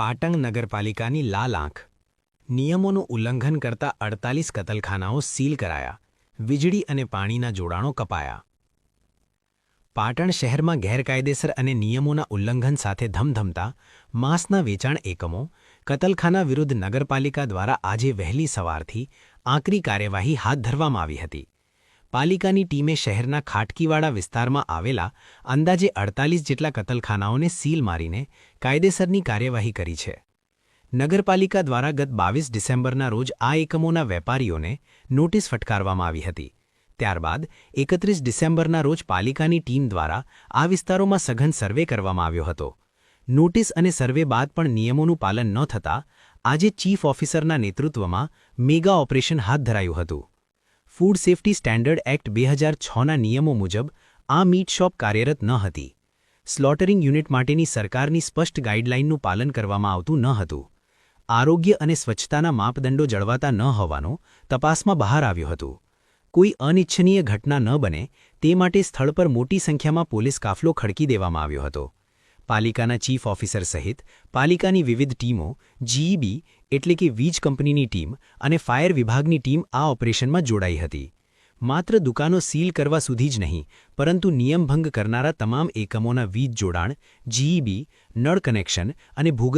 પાટણ નગરપાલિકાની લાલ આંખ. નિયમોનું ઉલ્લંઘન કરતા અડતાલીસ કતલખાનાઓ સીલ કરાયા. વીજળી અને પાણીના જોડાણો કપાયા. પાટણ શહેરમાં ગેરકાયદેસર અને નિયમોના ઉલ્લંઘન સાથે ધમધમતા, માંસના વેચાણ એકમો, કતલખાના વિરુદ્ધ નગરપાલિકા દ્વારા આજે વહેલી સવારથી આકરી કાર્યવાહી હાથ ધરવામાં આવી હતી. પાલિકાની ટીમે શહેરના ખાટકીવાડા વિસ્તારમાં આવેલા અંદાજે અડતાલીસ જેટલા કતલખાનાઓને સીલ મારીને કાયદેસરની કાર્યવાહી કરી છે. નગરપાલિકા દ્વારા ગત બાવીસ ડિસેમ્બરના રોજ આ એકમોના વેપારીઓને નોટિસ ફટકારવામાં આવી હતી. ત્યારબાદ એકત્રીસ ડિસેમ્બરના રોજ પાલિકાની ટીમ દ્વારા આ વિસ્તારોમાં સઘન સર્વે કરવામાં આવ્યો હતો. નોટિસ અને સર્વે બાદ પણ નિયમોનું પાલન ન થતાં આજે ચીફ ઓફિસરના નેતૃત્વમાં મેગા ઓપરેશન હાથ ધરાયું હતું. ફૂડ સેફ્ટી સ્ટેન્ડર્ડ એક્ટ બે હજાર છના નિયમો મુજબ આ મીટ શોપ કાર્યરત ન હતી. સ્લોટરિંગ યુનિટ માટેની સરકારની સ્પષ્ટ ગાઇડલાઇનનું પાલન કરવામાં આવતું ન હતું. આરોગ્ય અને સ્વચ્છતાના માપદંડો જળવાતા ન હોવાનો તપાસમાં બહાર આવ્યું હતું. કોઈ અનિચ્છનીય ઘટના ન બને તે માટે સ્થળ પર મોટી સંખ્યામાં પોલીસ કાફલો ખડકી દેવામાં આવ્યો હતો. પાલિકાના ચીફ ઓફિસર સહિત પાલિકાની વિવિધ ટીમો જીઈબી એટલે કે વીજ કંપનીની ટીમ અને ફાયર વિભાગની ટીમ આ ઓપરેશનમાં જોડાઈ હતી. માત્ર દુકાનો સીલ કરવા સુધી જ નહીં, પરંતુ નિયમભંગ કરનારા તમામ એકમોના વીજ જોડાણ જીઈબી નળ કનેક્શન અને ભૂગર્ભ